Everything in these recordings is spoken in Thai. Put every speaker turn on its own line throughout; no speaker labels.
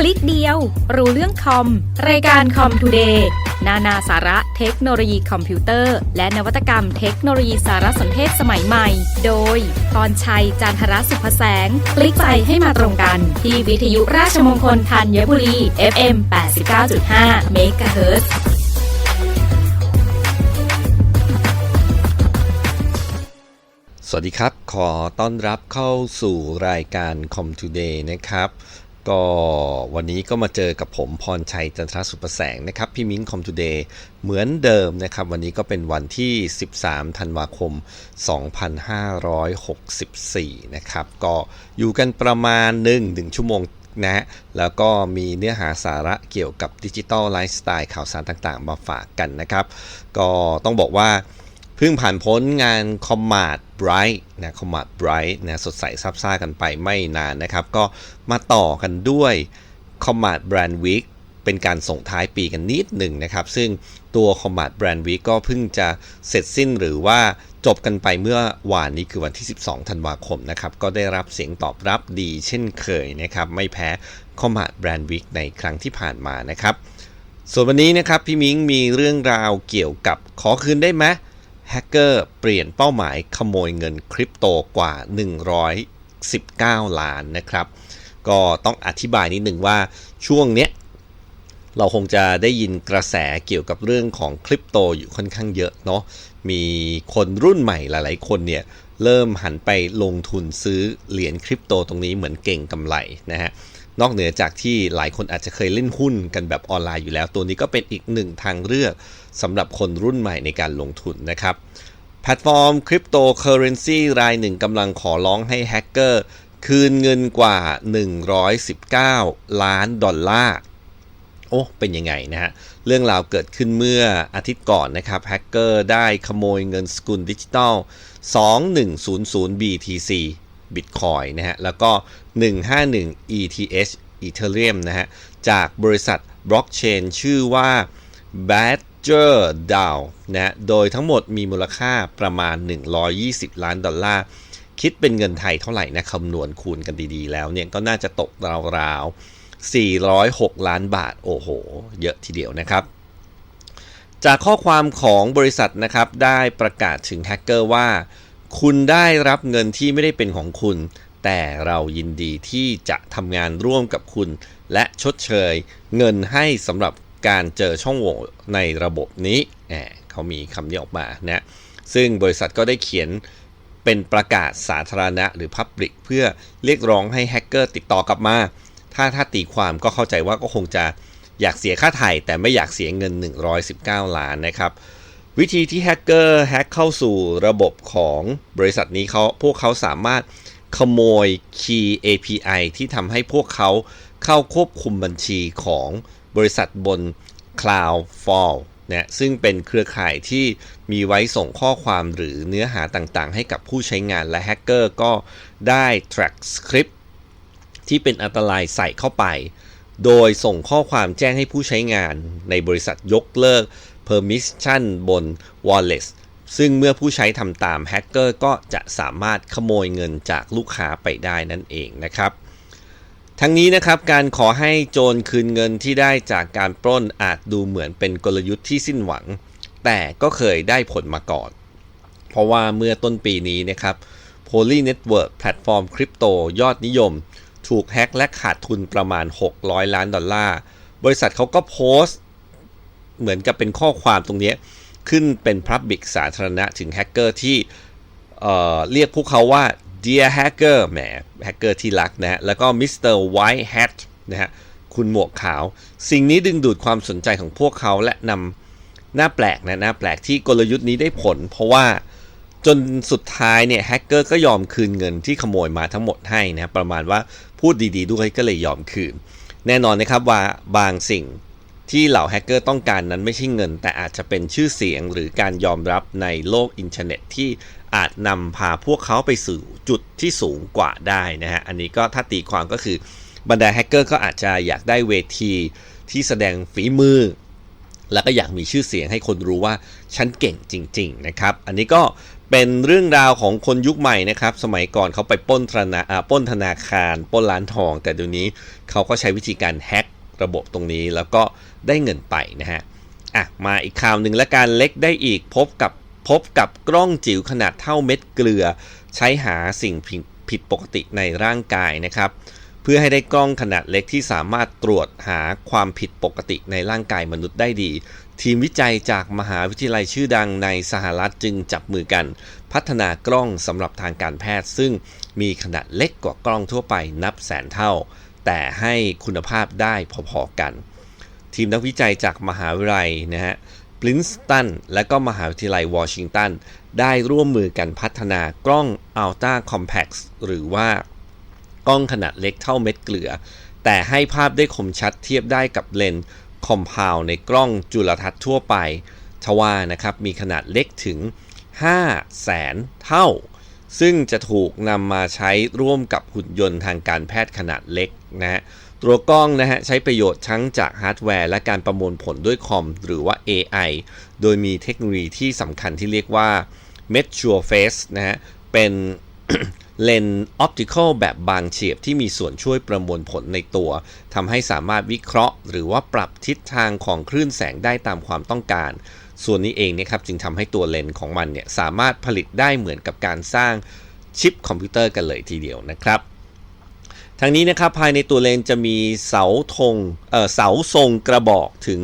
คลิกเดียว รู้เรื่องคอม รายการคอมทูเดย์นานาสาระเทคโนโลยีคอมพิวเตอร์ และนวัตกรรมเทคโนโลยีสารสนเทศสมัยใหม่ โดยพรชัยจันทรสุภแสง คลิกไปให้มาตรงกัน ที่วิทยุราชมงคลธัญบุรี FM 89.5เมกะเฮิรตซ์
สวัสดีครับ ขอต้อนรับเข้าสู่รายการ Com Today นะครับ ก็วันนี้ก็มาเจอกับผมพรชัยจันทรสุประแสงนะครับ พี่มิ้ง Com Today เหมือนเดิมนะครับ วันนี้ก็เป็นวันที่ 13 ธันวาคม 2564 นะครับ ก็อยู่กันประมาณ 1-1 ชั่วโมงนะแล้วก็มีเนื้อหาสาระเกี่ยวกับดิจิทัลไลฟ์สไตล์ข่าวสารต่างๆ มาฝากกันนะครับ ก็ต้องบอกว่าเพิ่งผ่านพ้นงาน Command Bright นะ Command Bright นะสดใสซับซ่ากันไปไม่นานนะครับ ก็มาต่อกันด้วย Command Brand Week เป็นการส่งท้ายปีกันนิดหนึ่งนะครับ ซึ่งตัว Command Brand Week ก็เพิ่งจะเสร็จสิ้นหรือว่าจบกันไปเมื่อวานนี้คือวันที่ 12 ธันวาคมนะครับ ก็ได้รับเสียงตอบรับดีเช่นเคยนะครับ ไม่แพ้ Command Brand Week ในครั้งที่ผ่านมานะครับ ส่วนวันนี้นะครับพี่มิ้งมีเรื่องราวเกี่ยวกับขอคืนได้ไหม แฮกเกอร์เปลี่ยนเป้าหมายขโมยเงินคริปโตกว่า 119 ล้านนะครับ ก็ต้องอธิบายนิดหนึ่งว่าช่วงเนี้ยเราคงจะได้ยินกระแสเกี่ยวกับเรื่องของคริปโตอยู่ค่อนข้างเยอะเนาะ มีคนรุ่นใหม่หลาย ๆ คนเนี่ยเริ่มหันไปลงทุนซื้อเหรียญคริปโตตรงนี้เหมือนเก่งกำไรนะฮะ นอกเหนือจากที่หลายคนอาจจะเคยเล่นหุ้นกันแบบออนไลน์อยู่แล้ว ตัวนี้ก็เป็นอีกหนึ่งทางเลือก สำหรับคนรุ่นใหม่ในการลงทุนนะครับ แพลตฟอร์มคริปโตเคอเรนซีรายหนึ่งกำลังขอร้องให้แฮกเกอร์คืนเงินกว่า 119 ล้านดอลลาร์โอ้เป็นยังไงนะฮะ เรื่องราวเกิดขึ้นเมื่ออาทิตย์ก่อนนะครับ แฮกเกอร์ได้ขโมยเงินสกุลดิจิตอล 2100 BTC Bitcoin นะฮะ แล้วก็ 151 ETH Ethereum นะฮะ จากบริษัทบล็อกเชนชื่อว่า Badger DAO นะฮะโดยทั้งหมดมีมูลค่าประมาณ 120 ล้านดอลลาร์ คิดเป็นเงินไทยเท่าไหร่นะคำนวณคูณกันดีๆ แล้วเนี่ยก็น่าจะตกราวๆ 406 ล้านบาท โอ้โห เยอะทีเดียวนะครับ จากข้อความของบริษัทนะครับได้ประกาศถึงแฮกเกอร์ว่า คุณได้รับเงินที่ไม่ได้เป็นของคุณ แต่เรายินดีที่จะทำงานร่วมกับคุณ และชดเชย เงินให้สำหรับ การเจอช่องโหว่ในระบบนี้แหมเขามีคำนี้ออกมานะซึ่งบริษัทก็ได้เขียนเป็นประกาศสาธารณะหรือ Public เพื่อเรียกร้องให้แฮกเกอร์ติดต่อกลับมา ถ้าถ้าตีความก็เข้าใจว่าก็คงจะอยากเสียค่าไถ่แต่ไม่อยากเสียเงิน 119 ล้านนะครับ วิธีที่แฮกเกอร์แฮกเข้าสู่ระบบของบริษัทนี้เขาพวกเขาสามารถขโมย Key API ที่ทำให้พวกเขาเข้าควบคุมบัญชีของ บริษัทบน Cloudfall นะซึ่งเป็นเครือข่ายที่มีไว้ส่งข้อความหรือเนื้อหาต่างๆ ให้กับผู้ใช้งานและแฮกเกอร์ก็ได้ track script ที่เป็นอันตรายใส่เข้าไป โดยส่งข้อความแจ้งให้ผู้ใช้งานในบริษัทยกเลิก permission บน wallet ซึ่งเมื่อผู้ใช้ทำตามแฮกเกอร์ก็จะสามารถขโมยเงินจากลูกค้าไปได้นั่นเองนะครับ ทั้งนี้นะครับการขอให้โจรคืนเงินที่ได้จากการปล้นอาจดูเหมือนเป็นกลยุทธ์ที่สิ้นหวัง แต่ก็เคยได้ผลมาก่อน เพราะว่าเมื่อต้นปีนี้นะครับ Poly Network แพลตฟอร์มคริปโตยอดนิยม ถูกแฮ็กและขาดทุนประมาณ 600 ล้านดอลลาร์ บริษัทเขาก็โพสต์ เหมือนกับเป็นข้อความตรงนี้ ขึ้นเป็น Public สาธารณะถึงแฮกเกอร์ที่เเรียกพวกเขาว่า Dear Hacker แหมแฮกเกอร์ที่รักนะฮะแล้วก็ Mr. White Hat นะฮะคุณหมวกขาว สิ่งนี้ดึงดูดความสนใจของพวกเขาและนำหน้าแปลกนะหน้าแปลกที่กลยุทธ์นี้ได้ผล เพราะว่าจนสุดท้ายเนี่ยแฮกเกอร์ก็ยอมคืนเงินที่ขโมยมาทั้งหมดให้นะประมาณว่าพูดดีๆด้วยก็เลยยอมคืน แน่นอนนะครับว่าบางสิ่งที่เหล่าแฮกเกอร์ต้องการนั้นไม่ใช่เงิน แต่อาจจะเป็นชื่อเสียงหรือการยอมรับในโลกอินเทอร์เน็ตที่อาจนำพาพวกเขาไปสู่จุดที่สูงกว่าได้นะฮะ อันนี้ก็ถ้าตีความก็คือบรรดาแฮกเกอร์ก็อาจจะอยากได้เวทีที่แสดงฝีมือ แล้วก็อยากมีชื่อเสียงให้คนรู้ว่าฉันเก่งจริง ๆ นะครับ อันนี้ก็เป็นเรื่องราวของคนยุคใหม่นะครับ สมัยก่อนเขาไปปล้นธนาปล้นธนาคารปล้นร้านทอง แต่เดี๋ยวนี้เขาก็ใช้วิธีการแฮกระบบตรงนี้แล้วก็ได้เงินไปนะฮะอะมาอีกข่าวหนึ่งและการเล็กได้อีกพบกับ พบกับกล้องจิ๋วขนาดเท่าเม็ดเกลือ ใช้หาสิ่งผิดปกติในร่างกายนะครับ เพื่อให้ได้กล้องขนาดเล็กที่สามารถตรวจหาความผิดปกติในร่างกายมนุษย์ได้ดี ทีมวิจัยจากมหาวิทยาลัยชื่อดังในสหรัฐจึงจับมือกัน พัฒนากล้องสำหรับทางการแพทย์ ซึ่งมีขนาดเล็กกว่ากล้องทั่วไปนับแสนเท่า แต่ให้คุณภาพได้พอๆกัน ทีมนักวิจัยจากมหาวิทยาลัยนะฮะ ปรินสตันและก็มหาวิทยาลัยวอชิงตัน ได้ร่วมมือกันพัฒนากล้อง Ultra Compact หรือว่ากล้องขนาดเล็กเท่าเม็ดเกลือ แต่ให้ภาพได้คมชัดเทียบได้กับเลนส์คอมพาวในกล้องจุลทรรศน์ทั่วไปทว่านะครับมีขนาดเล็กถึง5แสนเท่า ซึ่งจะถูกนำมาใช้ร่วมกับหุ่นยนต์ทางการแพทย์ขนาดเล็กนะฮะ ตัวกล้องนะฮะใช้ประโยชน์ทั้งจากฮาร์ดแวร์ และการประมวลผลด้วยคอม หรือว่า AI โดยมีเทคโนโลยีที่สำคัญที่เรียกว่า m e t u r Face นะฮะ เป็นเลนส์ออปติคอลแบบบางเฉียบที่มีส่วนช่วยประมวลผลในตัวทำให้สามารถวิเคราะห์ หรือว่าปรับทิศทางของคลื่นแสงได้ตามความต้องการ ส่วนนี้เองเนะครับจึงทำให้ตัวเลนส์ของมันเนี่ยสามารถผลิตได้เหมือนกับการสร้างชิปคอมพิวเตอร์กันเลยทีเดียวนะครับ ทางนี้นะครับภายในตัวเลนจะมีเสาธงเอ่อเสาทรงกระบอกถึง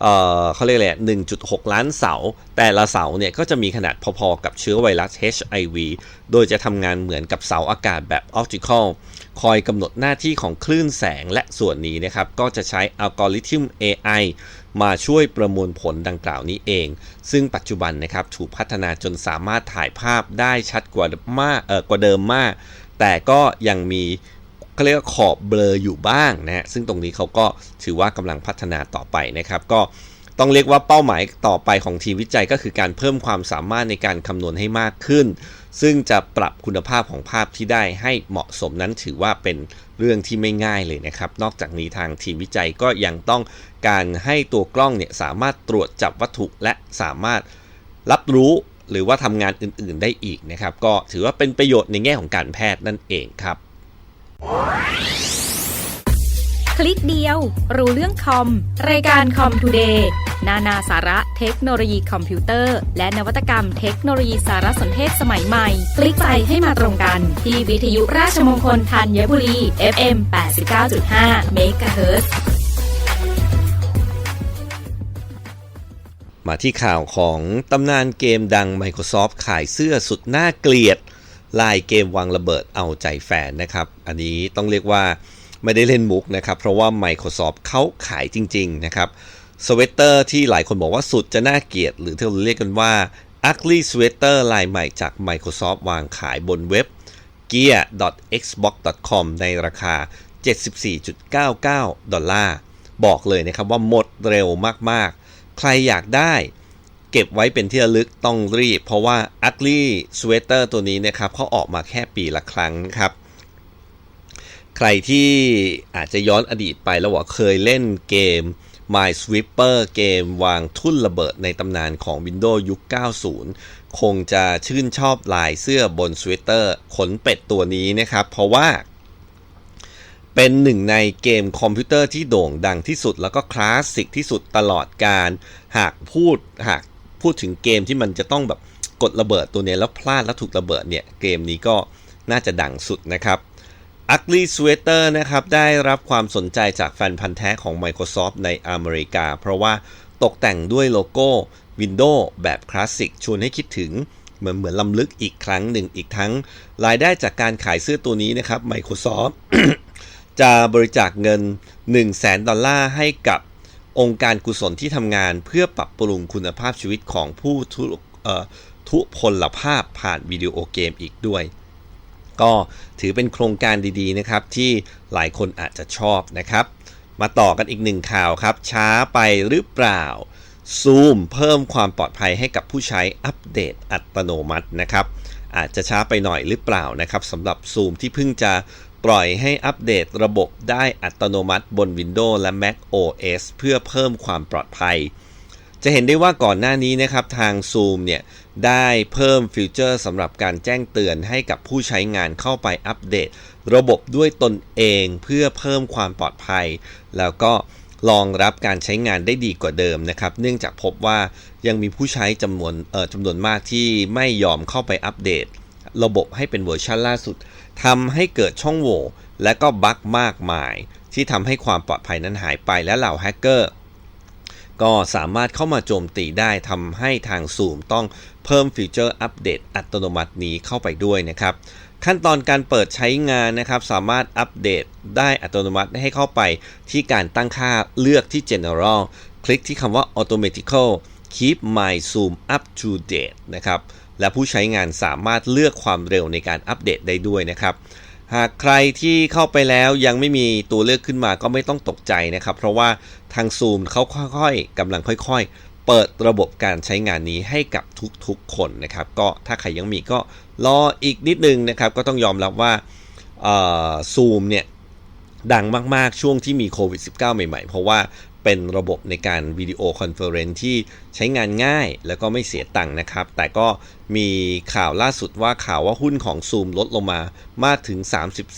เอ่อเขาเรียกอะไรอะ1.6 ล้านเสา แต่ละเสาเนี่ยก็จะมีขนาดพอๆกับเชื้อไวรัส HIV โดยจะทำงานเหมือนกับเสาอากาศแบบออ p ติคอลคอยกำหนดหน้าที่ของคลื่นแสงและส่วนนี้นะครับ ก็จะใช้อัลกอริทึม AI มาช่วยประมวลผลดังกล่าวนี้เอง ซึ่งปัจจุบันนะครับถูกพัฒนาจนสามารถถ่ายภาพได้ชัดกว่ามากเออกว่าเดิมมาก แต่ก็ยังมี เขาเรียกว่าขอบเบลออยู่บ้างนะฮะซึ่งตรงนี้เขาก็ถือว่ากำลังพัฒนาต่อไปนะครับ ก็ต้องเรียกว่าเป้าหมายต่อไปของทีมวิจัยก็คือการเพิ่มความสามารถในการคำนวณให้มากขึ้น ซึ่งจะปรับคุณภาพของภาพที่ได้ให้เหมาะสมนั้นถือว่าเป็นเรื่องที่ไม่ง่ายเลยนะครับ นอกจากนี้ทางทีมวิจัยก็ยังต้องการให้ตัวกล้องเนี่ยสามารถตรวจจับวัตถุและสามารถรับรู้หรือว่าทำงานอื่น ๆ ได้อีกนะครับ ก็ถือว่าเป็นประโยชน์ในแง่ของการแพทย์นั่นเองครับ
คลิกเดียว รู้เรื่องคอม รายการคอมทูเดย์นานาสาระเทคโนโลยีคอมพิวเตอร์ และนวัตกรรมเทคโนโลยีสารสนเทศสมัยใหม่ คลิกใจให้มาตรงกัน ที่วิทยุราชมงคลธัญบุรี FM 89.5 MHz
มาที่ข่าวของตำนานเกมดัง Microsoft ขายเสื้อสุดน่าเกลียด ลายเกมวางระเบิดเอาใจแฟนนะครับ อันนี้ต้องเรียกว่าไม่ได้เล่นมุกนะครับ เพราะว่า Microsoft เขาขายจริง ๆ นะครับสเวตเตอร์ที่หลายคนบอกว่าสุดจะน่าเกลียด หรือที่เราเรียกกันว่า Ugly Sweater ลายใหม่จาก Microsoft วางขายบนเว็บ gear.xbox.com ในราคา 74.99 ดอลลาร์ บอกเลยนะครับว่าหมดเร็วมากๆ ใครอยากได้ เก็บไว้เป็นที่ระลึกต้องรีบ เพราะว่า Ugly Sweater ตัวนี้นะครับเขาออกมาแค่ปีละครั้งครับ ใครที่อาจจะย้อนอดีตไปแล้วว่าเคยเล่นเกม My Sweeper เกมวางทุ่นระเบิดในตำนานของ Windows ยุค 90 คงจะชื่นชอบลายเสื้อบนสเวตเตอร์ขนเป็ดตัวนี้นะครับ เพราะว่าเป็นหนึ่งในเกมคอมพิวเตอร์ที่โด่งดังที่สุดแล้วก็คลาสสิกที่สุดตลอดการ หากพูดหาก พูดถึงเกมที่มันจะต้องแบบกดระเบิดตัวเนี้ยแล้วพลาดแล้วถูกระเบิดเนี่ยเกมนี้ก็น่าจะดังสุดนะครับ Ugly Sweater นะครับได้รับความสนใจจากแฟนพันธ์แท้ของ Microsoft ในอเมริกา เพราะว่าตกแต่งด้วยโลโก้ Windows แบบคลาสสิกชวนให้คิดถึงเหมือนเหมือนลำลึกอีกครั้งหนึ่งอีกทั้ง รายได้จากการขายเสื้อตัวนี้นะครับ Microsoft จะบริจาคเงิน 1 0 0 0 0แสนดอลลาร์ให้กับ องค์การกุศลที่ทำงานเพื่อปรับปรุงคุณภาพชีวิตของผู้ทุทุพลภาพผ่านวิดีโอเกมอีกด้วย ก็ถือเป็นโครงการดีๆนะครับที่หลายคนอาจจะชอบนะครับ มาต่อกันอีกหนึ่งข่าวครับ ช้าไปหรือเปล่า Zoom เพิ่มความปลอดภัยให้กับผู้ใช้อัปเดตอัตโนมัตินะครับ อาจจะช้าไปหน่อยหรือเปล่านะครับสำหรับ Zoom ที่เพิ่งจะ ปล่อยให้อัปเดตระบบได้อัตโนมัติบน Windows และ Mac OS เพื่อเพิ่มความปลอดภัย จะเห็นได้ว่าก่อนหน้านี้นะครับทาง Zoom เนี่ยได้เพิ่มฟีเจอร์สำหรับการแจ้งเตือนให้กับผู้ใช้งานเข้าไปอัปเดต ระบบด้วยตนเองเพื่อเพิ่มความปลอดภัย แล้วก็รองรับการใช้งานได้ดีกว่าเดิมนะครับ เนื่องจากพบว่ายังมีผู้ใช้จำนวนเอ่อจำนวนมากที่ไม่ยอมเข้าไปอัปเดต ระบบให้เป็นเวอร์ชันล่าสุด ทำให้เกิดช่องโหว่ และก็บั๊กมากมาย ที่ทำให้ความปลอดภัยนั้นหายไปและเหล่าแฮกเกอร์ก็สามารถเข้ามาโจมตีได้ทำให้ทาง Zoom ต้องเพิ่มฟีเจอร์อัปเดตอัตโนมัตินี้เข้าไปด้วยนะครับ ขั้นตอนการเปิดใช้งานนะครับ สามารถอัปเดตได้อัตโนมัติให้เข้าไปที่การตั้งค่าเลือกที่ General คลิกที่คำว่า Automatical Keep My Zoom Up to Date นะครับ และผู้ใช้งานสามารถเลือกความเร็วในการอัปเดตได้ด้วยนะครับ หากใครที่เข้าไปแล้วยังไม่มีตัวเลือกขึ้นมาก็ไม่ต้องตกใจนะครับ เพราะว่าทาง Zoom เขาค่อยๆกำลังค่อยๆ เปิดระบบการใช้งานนี้ให้กับทุกๆคนนะครับ ก็ถ้าใครยังมีก็รออีกนิดนึงนะครับ ก็ต้องยอมรับว่าซูมเนี่ยดังมากๆ ช่วงที่มีโควิด -19 ใหม่ๆ เพราะว่า เป็นระบบในการวิดีโอคอนเฟอเรนซ์ที่ใช้งานง่ายแล้วก็ไม่เสียตังค์นะครับ แต่ก็มีข่าวล่าสุดว่าข่าวว่าหุ้นของ Zoom ลดลงมามากถึง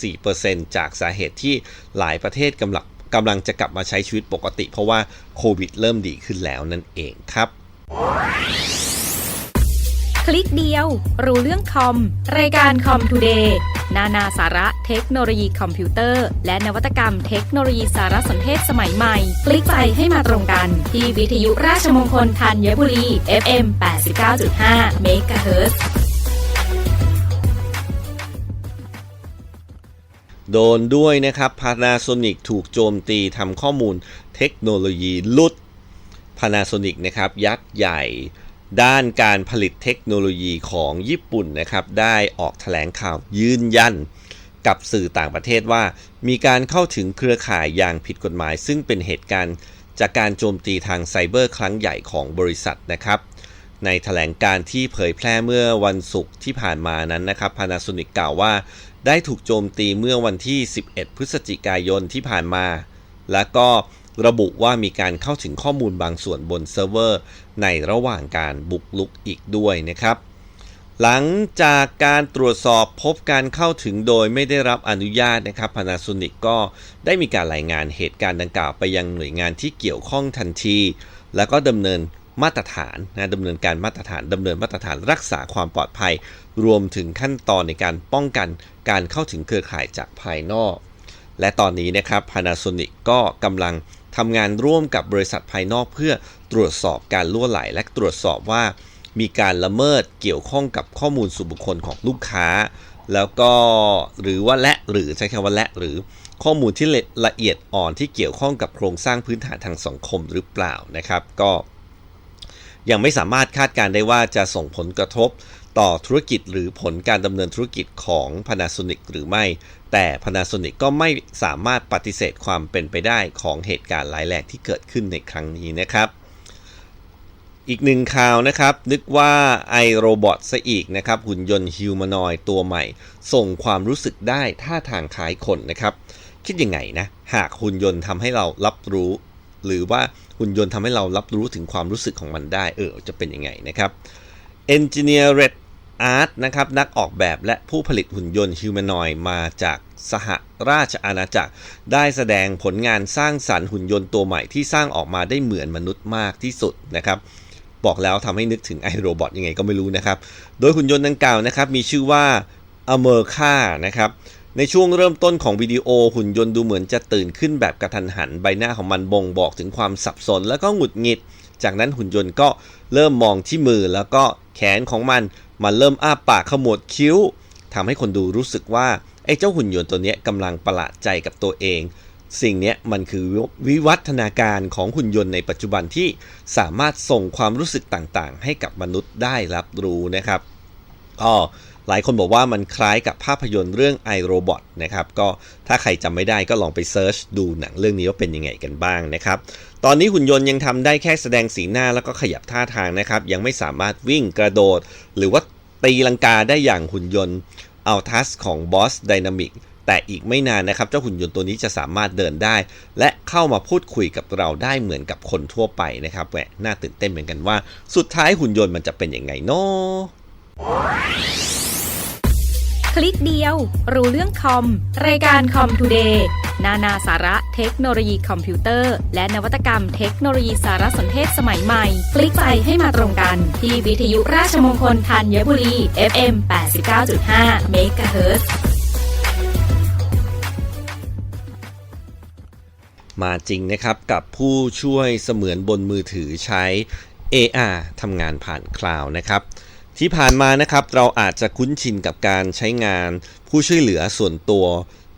34%จากสาเหตุที่หลายประเทศกำลังกำลังจะกลับมาใช้ชีวิตปกติ เพราะว่าโควิดเริ่มดีขึ้นแล้วนั่นเองครับ
คลิกเดียว รู้เรื่องคอม รายการคอมทูเดย์ นานาสาระเทคโนโลยีคอมพิวเตอร์ และนวัตกรรมเทคโนโลยีสารสนเทศสมัยใหม่ คลิกไปให้มาตรงกัน ที่วิทยุราชมงคลธัญบุรี FM 89.5 MHz
โดนด้วยนะครับ Panasonic ถูกโจมตีทำข้อมูลเทคโนโลยีลุด Panasonic นะครับ ยักษ์ใหญ่ ด้านการผลิตเทคโนโลยีของญี่ปุ่นนะครับ ได้ออกแถลงข่าวยืนยันกับสื่อต่างประเทศว่า มีการเข้าถึงเครือข่ายอย่างผิดกฎหมาย ซึ่งเป็นเหตุการณ์จากการโจมตีทางไซเบอร์ครั้งใหญ่ของบริษัทนะครับ ในแถลงการที่เผยแพร่เมื่อวันศุกร์ที่ผ่านมานั้นนะครับ Panasonic กล่าวว่า ได้ถูกโจมตีเมื่อวันที่ 11 พฤศจิกายนที่ผ่านมา และก็ ระบุว่ามีการเข้าถึงข้อมูลบางส่วนบนเซิร์ฟเวอร์ในระหว่างการบุกลุกอีกด้วยนะครับ หลังจากการตรวจสอบพบการเข้าถึงโดยไม่ได้รับอนุญาตนะครับ Panasonic ก็ได้มีการรายงานเหตุการณ์ดังกล่าวไปยังหน่วยงานที่เกี่ยวข้องทันที แล้วก็ดำเนินมาตรฐานนะดำเนินการมาตรฐานดำเนินมาตรฐานรักษาความปลอดภัย รวมถึงขั้นตอนในการป้องกันการเข้าถึงเครือข่ายจากภายนอก และตอนนี้นะครับ Panasonic ก็กำลัง ทำงานร่วมกับบริษัทภายนอกเพื่อตรวจสอบการล่วไหล และตรวจสอบว่ามีการละเมิดเกี่ยวข้องกับข้อมูลส่วนบุคคลของลูกค้า แล้วก็หรือว่าและหรือใช้คำว่าและหรือข้อมูลที่ละเอียดอ่อนที่เกี่ยวข้องกับโครงสร้างพื้นฐานทางสังคมหรือเปล่านะครับ ก็ยังไม่สามารถคาดการได้ว่าจะส่งผลกระทบ ต่อธุรกิจหรือผลการดำเนินธุรกิจของ Panasonic หรือไม่ แต่ Panasonic ก็ไม่สามารถปฏิเสธความเป็นไปได้ของเหตุการณ์ร้ายแรงที่เกิดขึ้นในครั้งนี้นะครับอีกหนึ่งข่าวนะครับ นึกว่าไอโรบอทซะอีกนะครับ หุ่นยนต์ฮิวแมนอยตัวใหม่ ส่งความรู้สึกได้ท่าทางคล้ายคนนะครับ คิดยังไงนะ หากหุ่นยนต์ทำให้เรารับรู้ หรือว่าหุ่นยนต์ทำให้เรารับรู้ถึงความรู้สึกของมันได้ เออ จะเป็นยังไงนะครับ engineered Engineer Red Art นะครับนักออกแบบและผู้ผลิตหุ่นยนต์ฮิวแมนอยมาจากสหราชอาณาจักร ได้แสดงผลงานสร้างสรรค์หุ่นยนต์ตัวใหม่ที่สร้างออกมาได้เหมือนมนุษย์มากที่สุดนะครับบอกแล้วทำให้นึกถึงไอโรบอทยังไงก็ไม่รู้นะครับ โดยหุ่นยนต์ดังกล่าวนะครับมีชื่อว่าอเมอร์ค่านะครับในช่วงเริ่มต้นของวิดีโอหุ่นยนต์ดูเหมือนจะตื่นขึ้นแบบกระทันหัน ใบหน้าของมันบ่งบอกถึงความสับสน แล้วก็หงุดหงิด จากนั้นหุ่นยนต์ก็เริ่มมองที่มือแล้วก็แขนของมัน มันเริ่มอ้าปากขมวดคิ้วทำให้คนดูรู้สึกว่าไอ้เจ้าหุ่นยนต์ตัวนี้กำลังประหลาดใจกับตัวเอง สิ่งนี้มันคือวิวัฒนาการของหุ่นยนต์ในปัจจุบันที่สามารถส่งความรู้สึกต่างๆ ให้กับมนุษย์ได้รับรู้นะครับก็ หลายคนบอกว่ามันคล้ายกับภาพยนตร์เรื่อง i Robot นะครับ ก็ถ้าใครจำไม่ได้ก็ลองไปเซิร์ชดูหนังเรื่องนี้ว่าเป็นยังไงกันบ้างนะครับ ตอนนี้หุ่นยนต์ยังทำได้แค่แสดงสีหน้าแล้วก็ขยับท่าทางนะครับ ยังไม่สามารถวิ่งกระโดด หรือว่าตีลังกาได้อย่างหุ่นยนต์ Altus ของ Boss Dynamic แต่อีกไม่นานนะครับ เจ้าหุ่นยนต์ตัวนี้จะสามารถเดินได้ และเข้ามาพูดคุยกับเราได้เหมือนกับคนทั่วไปนะครับแหมน่าตื่นเต้นเหมือนกันว่า สุดท้ายหุ่นยนต์มันจะเป็นยังไงเนาะ
ลิกเดียว รู้เรื่องคอม รายการคอมทูเดย์นานาสาระเทคโนโลยีคอมพิวเตอร์ และนวัตกรรมเทคโนโลยีสารสนเทศสมัยใหม่ คลิกไปให้มาตรงกัน ที่วิทยุราชมงคลธัญบุรี FM 89.5 MHz
มาจริงนะครับกับผู้ช่วยเสมือนบนมือถือใช้ AR ทำงานผ่านคลาวด์นะครับ ที่ผ่านมานะครับเราอาจจะคุ้นชินกับการใช้งาน ผู้ช่วยเหลือส่วนตัว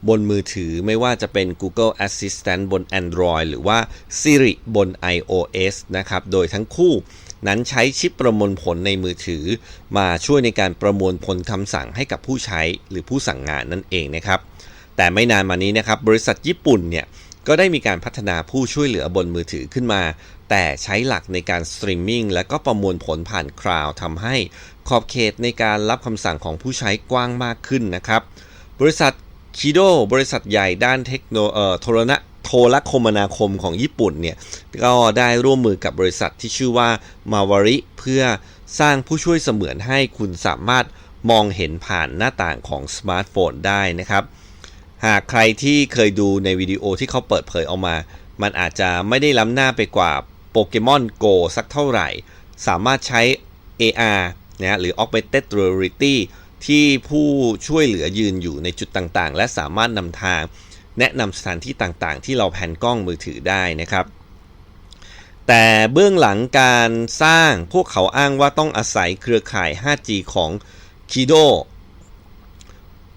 บนมือถือไม่ว่าจะเป็น Google Assistant บน Android หรือว่า Siri บน iOS นะครับ โดยทั้งคู่นั้นใช้ชิปประมวลผลในมือถือ มาช่วยในการประมวลผลคำสั่งให้กับผู้ใช้หรือผู้สั่งงานนั่นเองนะครับ แต่ไม่นานมานี้นะครับ บริษัทญี่ปุ่นเนี่ยก็ได้มีการพัฒนาผู้ช่วยเหลือบนมือถือขึ้นมา แต่ใช้หลักในการสตรีมมิ่งและก็ประมวลผลผ่านคลาวด์ทำให้ขอบเขตในการรับคำสั่งของผู้ใช้กว้างมากขึ้นนะครับ บริษัทคิโดบริษัทใหญ่ด้านเทคโนเอ่อโทรณะโทรคมนาคมของญี่ปุ่นเนี่ยก็ได้ร่วมมือกับบริษัทที่ชื่อว่ามาวาริ เพื่อสร้างผู้ช่วยเสมือนให้คุณสามารถมองเห็นผ่านหน้าต่างของสมาร์ทโฟนได้นะครับ หากใครที่เคยดูในวิดีโอที่เขาเปิดเผยออกมา มันอาจจะไม่ได้ล้ำหน้าไปกว่า โปเกมอน Go สักเท่าไหร่ สามารถใช้ AR นะหรือ Augmented Reality ที่ผู้ช่วยเหลือยืนอยู่ในจุดต่างๆ และสามารถนำทาง แนะนำสถานที่ต่างๆ ที่เราแผ่นกล้องมือถือได้นะครับ แต่เบื้องหลังการสร้างพวกเขาอ้างว่าต้องอาศัยเครือข่าย 5G ของ Kido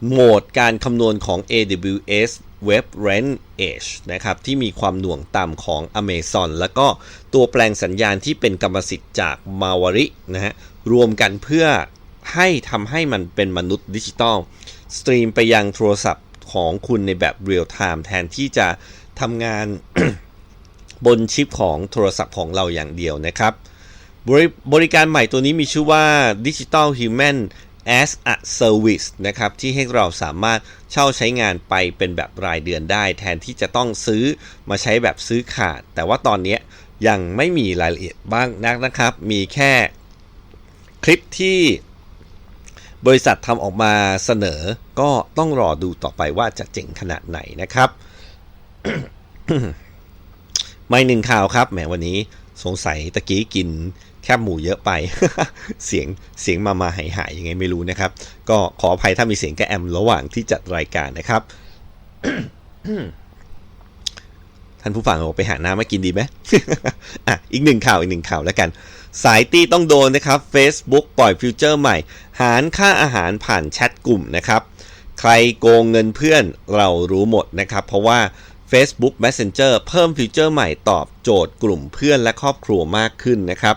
โหมดการคำนวณของ AWS Web Rent Edge นะครับที่มีความหน่วงต่ำของ Amazon แล้วก็ตัวแปลงสัญญาณที่เป็นกรรมสิทธิ์จาก Mawari นะฮะรวมกันเพื่อให้ทำให้มันเป็นมนุษย์ดิจิตอลสตรีมไปยังโทรศัพท์ของคุณในแบบเรียลไทม์แทนที่จะทำงานบนชิปของโทรศัพท์ของเราอย่างเดียวนะครับ บริบริการใหม่ตัวนี้มีชื่อว่า Digital Human as a Service นะครับที่ให้เราสามารถเช่าใช้งานไปเป็นแบบรายเดือนได้ แทนที่จะต้องซื้อมาใช้แบบซื้อขาด แต่ว่าตอนนี้ยังไม่มีรายละเอียดบ้างนักนะครับ มีแค่คลิปที่บริษัททำออกมาเสนอ ก็ต้องรอดูต่อไปว่าจะเจ๋งขนาดไหนนะครับ ไม่หนึ่งข่าวครับแหมวันนี้สงสัยตะกี้กิน แคบหมูเยอะไป เสียงเสียงมามาหายหายยังไงไม่รู้นะครับ ก็ขออภัยถ้ามีเสียงแกแอมระหว่างที่จัดรายการนะครับ ท่านผู้ฟังเอาไปหาน้ำมากินดีไหมอะอีกหนึ่งข่าวอีกหนึ่งข่าวแล้วกัน สายตี้ต้องโดนนะครับ Facebook ปล่อยฟิวเจอร์ใหม่ หารค่าอาหารผ่านแชทกลุ่มนะครับ ใครโกงเงินเพื่อนเรารู้หมดนะครับ เพราะว่า Facebook Messenger เพิ่มฟีเจอร์ใหม่ตอบโจทย์กลุ่มเพื่อนและครอบครัวมากขึ้นนะครับ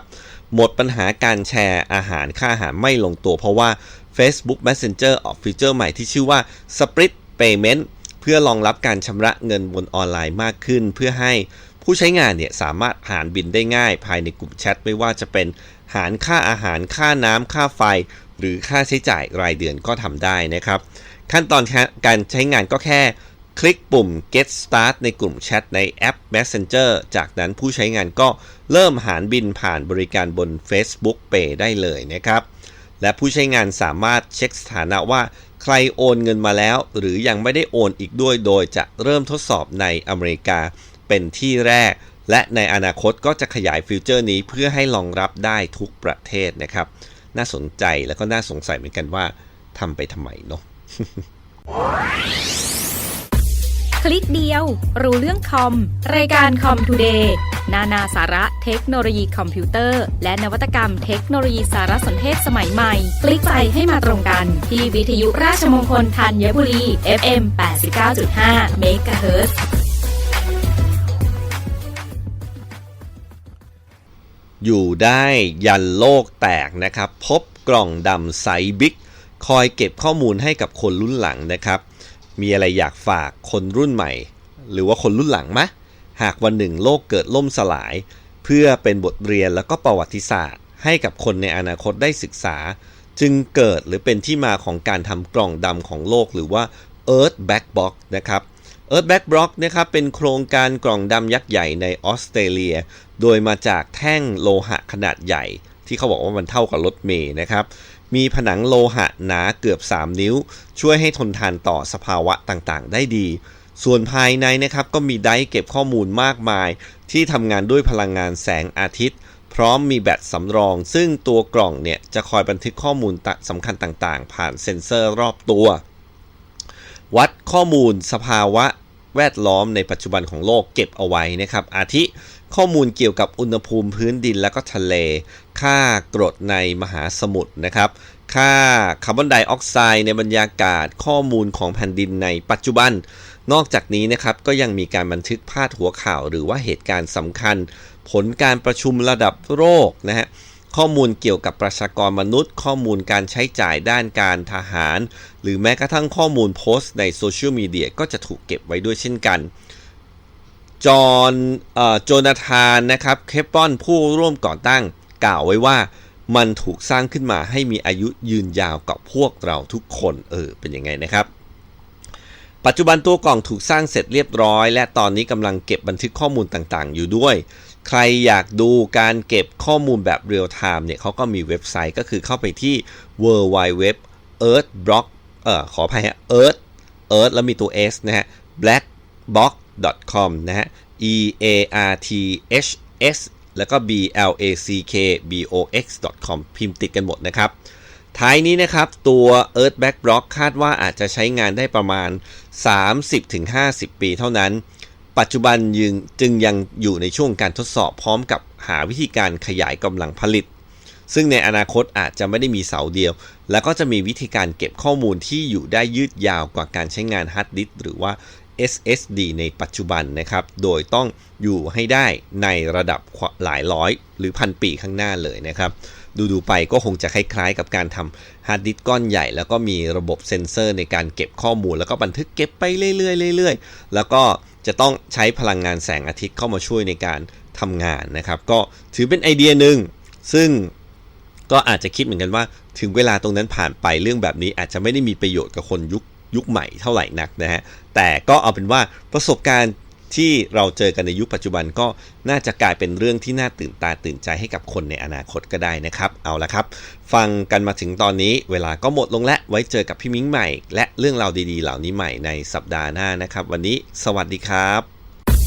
หมดปัญหาการแชร์อาหารค่าอาหารไม่ลงตัว เพราะว่า Facebook Messenger ออกฟีเจอร์ใหม่ที่ชื่อว่า Split Payment เพื่อรองรับการชำระเงินบนออนไลน์มากขึ้น เพื่อให้ผู้ใช้งานเนี่ยสามารถหารบินได้ง่าย ภายในกลุ่มแชทไม่ว่าจะเป็นหารค่าอาหารค่าน้ำค่าไฟ หรือค่าใช้จ่ายรายเดือนก็ทำได้นะครับ ขั้นตอนการใช้งานก็แค่ คลิกปุ่ม get start ในกลุ่มแชทในแอป Messenger จากนั้นผู้ใช้งานก็เริ่มหารบินผ่านบริการบน Facebook Pay ได้เลยนะครับ และผู้ใช้งานสามารถเช็คสถานะว่าใครโอนเงินมาแล้ว หรือยังไม่ได้โอนอีกด้วย โดยจะเริ่มทดสอบในอเมริกาเป็นที่แรก และในอนาคตก็จะขยายฟิวเจอร์นี้เพื่อให้รองรับได้ทุกประเทศนะครับ น่าสนใจแล้วก็น่าสงสัยเหมือนกันว่าทำไปทำไมเนาะ
ลิกเดียว รู้เรื่องคอม รายการคอมทูเดย์นานาสาระเทคโนโลยีคอมพิวเตอร์ และนวัตกรรมเทคโนโลยีสารสนเทศสมัยใหม่ คลิกไปให้มาตรงกัน ที่วิทยุราชมงคลธัญบุรี FM 89.5 MHz
อยู่ได้ยันโลกแตกนะครับ พบกล่องดำไซส์บิ๊กคอยเก็บข้อมูลให้กับคนรุ่นหลังนะครับ มีอะไรอยากฝากคนรุ่นใหม่ หรือว่าคนรุ่นหลังมะ หากวันหนึ่งโลกเกิดล่มสลาย เพื่อเป็นบทเรียนแล้วก็ประวัติศาสตร์ ให้กับคนในอนาคตได้ศึกษา จึงเกิดหรือเป็นที่มาของการทำกล่องดำของโลกหรือว่า Earth Back Box นะครับ Earth Back Box นะครับเป็นโครงการกล่องดำยักษ์ใหญ่ในออสเตรเลีย โดยมาจากแท่งโลหะขนาดใหญ่ ที่เขาบอกว่ามันเท่ากับรถเมย์นะครับ มีผนังโลหะหนาเกือบ 3 นิ้ว ช่วยให้ทนทานต่อสภาวะต่างๆ ได้ดี ส่วนภายในนะครับก็มีไดร์เก็บข้อมูลมากมาย ที่ทำงานด้วยพลังงานแสงอาทิตย์ พร้อมมีแบตสำรอง ซึ่งตัวกล่องเนี่ยจะคอยบันทึกข้อมูลสำคัญต่างๆ ผ่านเซ็นเซอร์รอบตัว วัดข้อมูลสภาวะแวดล้อมในปัจจุบันของโลกเก็บเอาไว้นะครับ อาทิ ข้อมูลเกี่ยวกับอุณหภูมิพื้นดินและก็ทะเล ค่ากรดในมหาสมุทรนะครับ ค่าคาร์บอนไดออกไซด์ในบรรยากาศข้อมูลของแผ่นดินในปัจจุบัน นอกจากนี้นะครับก็ยังมีการบันทึกพาดหัวข่าว หรือว่าเหตุการณ์สำคัญ ผลการประชุมระดับโลกนะฮะข้อมูลเกี่ยวกับประชากรมนุษย์ ข้อมูลการใช้จ่ายด้านการทหาร หรือแม้กระทั่งข้อมูลโพสต์ในโซเชียลมีเดียก็จะถูกเก็บไว้ด้วยเช่นกัน จอห์นเอ่อโจนาธานนะครับเคปปอนผู้ร่วมก่อตั้งกล่าวไว้ว่ามันถูกสร้างขึ้นมาให้มีอายุยืนยาวกับพวกเราทุกคนเออเป็นยังไงนะครับ ปัจจุบันตัวกล่องถูกสร้างเสร็จเรียบร้อย และตอนนี้กำลังเก็บบันทึกข้อมูลต่างๆ อยู่ด้วย ใครอยากดูการเก็บข้อมูลแบบเรียลไทม์เนี่ยเขาก็มีเว็บไซต์ก็คือเข้าไปที่ w w w earth block เอ่อขออภัยฮะ earth earth แล้วมีตัว s นะฮะ blackbox com นะฮะ e a r t h s แล้วก็ b l a c k b o x com พิมพ์ติดกันหมดนะครับ ท้ายนี้นะครับตัว Earth Back Block คาดว่าอาจจะใช้งานได้ประมาณ 30-50 ปีเท่านั้น ปัจจุบันยึงจึงยังอยู่ในช่วงการทดสอบพร้อมกับหาวิธีการขยายกำลังผลิต ซึ่งในอนาคตอาจจะไม่ได้มีเสาเดียว แล้วก็จะมีวิธีการเก็บข้อมูลที่อยู่ได้ยืดยาวกว่าการใช้งานฮาร์ดดิสก์หรือว่า SSD ในปัจจุบันนะครับ โดยต้องอยู่ให้ได้ในระดับหลายร้อย หรือพันปีข้างหน้าเลยนะครับ ดูดูๆไปก็คงจะคล้ายๆ กับการทำฮาร์ดดิสก์ก้อนใหญ่ แล้วก็มีระบบเซ็นเซอร์ในการเก็บข้อมูล แล้วก็บันทึกเก็บไปเรื่อยๆเรื่อยๆ แล้วก็จะต้องใช้พลังงานแสงอาทิตย์เข้ามาช่วยในการทำงานนะครับ ก็ถือเป็นไอเดียหนึ่งซึ่งก็อาจจะคิดเหมือนกันว่า ถึงเวลาตรงนั้นผ่านไปเรื่องแบบนี้อาจจะไม่ได้มีประโยชน์กับคนยุค ยุคใหม่เท่าไหร่นักนะฮะแต่ก็เอาเป็นว่าประสบการณ์ที่เราเจอกันในยุคปัจจุบันก็น่าจะกลายเป็นเรื่องที่น่าตื่นตาตื่นใจให้กับคนในอนาคตก็ได้นะครับ เอาละครับ ฟังกันมาถึงตอนนี้เวลาก็หมดลงและไว้เจอกับพี่มิ้งใหม่ และเรื่องราวดีๆ เหล่านี้ใหม่ในสัปดาห์หน้านะครับ วันนี้สวัสดีครับ